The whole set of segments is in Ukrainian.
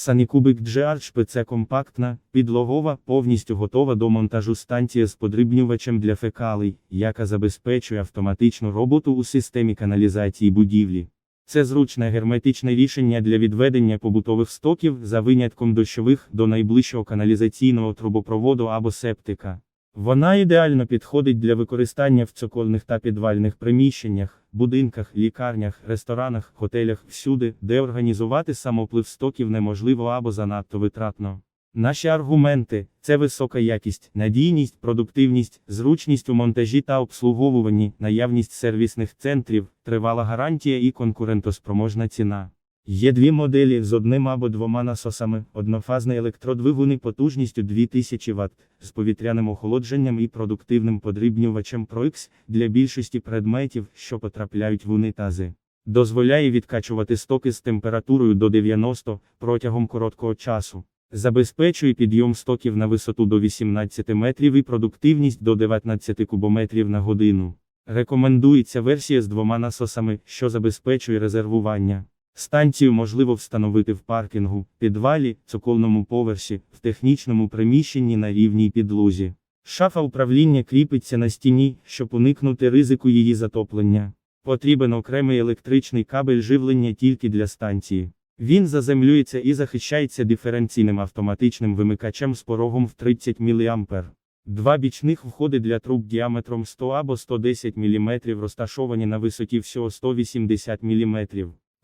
Санікубик GR це компактна, підлогова, повністю готова до монтажу станція з подрібнювачем для фекалій, яка забезпечує автоматичну роботу у системі каналізації будівлі. Це зручне герметичне рішення для відведення побутових стоків за винятком дощових до найближчого каналізаційного трубопроводу або септика. Вона ідеально підходить для використання в цокольних та підвальних приміщеннях, будинках, лікарнях, ресторанах, готелях, всюди, де організувати самоплив стоків неможливо або занадто витратно. Наші аргументи це висока якість, надійність, продуктивність, зручність у монтажі та обслуговуванні, наявність сервісних центрів, тривала гарантія і конкурентоспроможна ціна. Є дві моделі з одним або двома насосами, однофазний електродвигуни потужністю 2000 Вт, з повітряним охолодженням і продуктивним подрібнювачем ProX для більшості предметів, що потрапляють в унітази. Дозволяє відкачувати стоки з температурою до 90 протягом короткого часу. Забезпечує підйом стоків на висоту до 18 метрів і продуктивність до 19 кубометрів на годину. Рекомендується версія з двома насосами, що забезпечує резервування. Станцію можливо встановити в паркінгу, підвалі, цокольному поверсі, в технічному приміщенні на рівній підлозі. Шафа управління кріпиться на стіні, щоб уникнути ризику її затоплення. Потрібен окремий електричний кабель живлення тільки для станції. Він заземлюється і захищається диференційним автоматичним вимикачем з порогом в 30 мА. Два бічних входи для труб діаметром 100 або 110 мм розташовані на висоті всього 180 мм.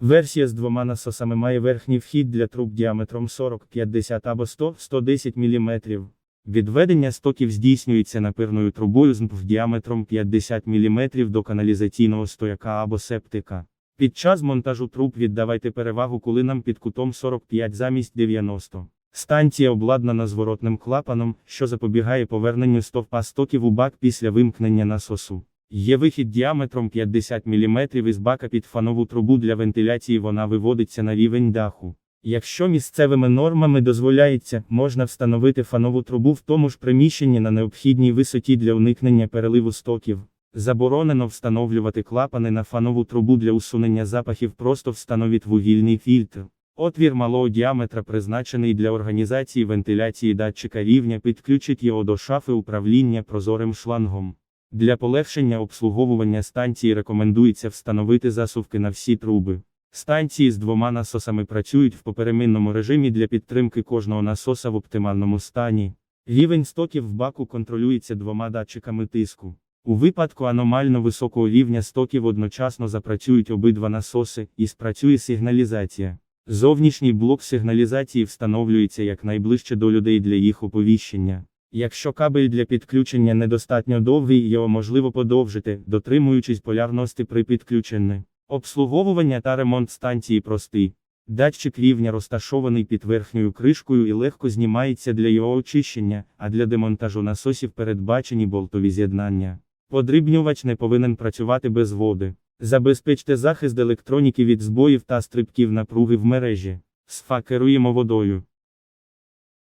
Версія з двома насосами має верхній вхід для труб діаметром 40, 50 або 100, 110 мм. Відведення стоків здійснюється напирною трубою з МПФ діаметром 50 мм до каналізаційного стояка або септика. Під час монтажу труб віддавайте перевагу кулинам під кутом 45 замість 90. Станція обладнана зворотним клапаном, що запобігає поверненню стовпа стоків у бак після вимкнення насосу. Є вихід діаметром 50 мм із бака під фанову трубу для вентиляції вона виводиться на рівень даху. Якщо місцевими нормами дозволяється, можна встановити фанову трубу в тому ж приміщенні на необхідній висоті для уникнення переливу стоків. Заборонено встановлювати клапани на фанову трубу для усунення запахів, просто встановіть вугільний фільтр. Отвір малого діаметра призначений для організації вентиляції датчика рівня, підключить його до шафи управління прозорим шлангом. Для полегшення обслуговування станції рекомендується встановити засувки на всі труби. Станції з двома насосами працюють в поперемінному режимі для підтримки кожного насоса в оптимальному стані. Рівень стоків в баку контролюється двома датчиками тиску. У випадку аномально високого рівня стоків одночасно запрацюють обидва насоси і спрацює сигналізація. Зовнішній блок сигналізації встановлюється якнайближче до людей для їх оповіщення. Якщо кабель для підключення недостатньо довгий, його можливо подовжити, дотримуючись полярності при підключенні. Обслуговування та ремонт станції простий. Датчик рівня розташований під верхньою кришкою і легко знімається для його очищення, а для демонтажу насосів передбачені болтові з'єднання. Подрібнювач не повинен працювати без води. Забезпечте захист електроніки від збоїв та стрибків напруги в мережі. СФА керуємо водою.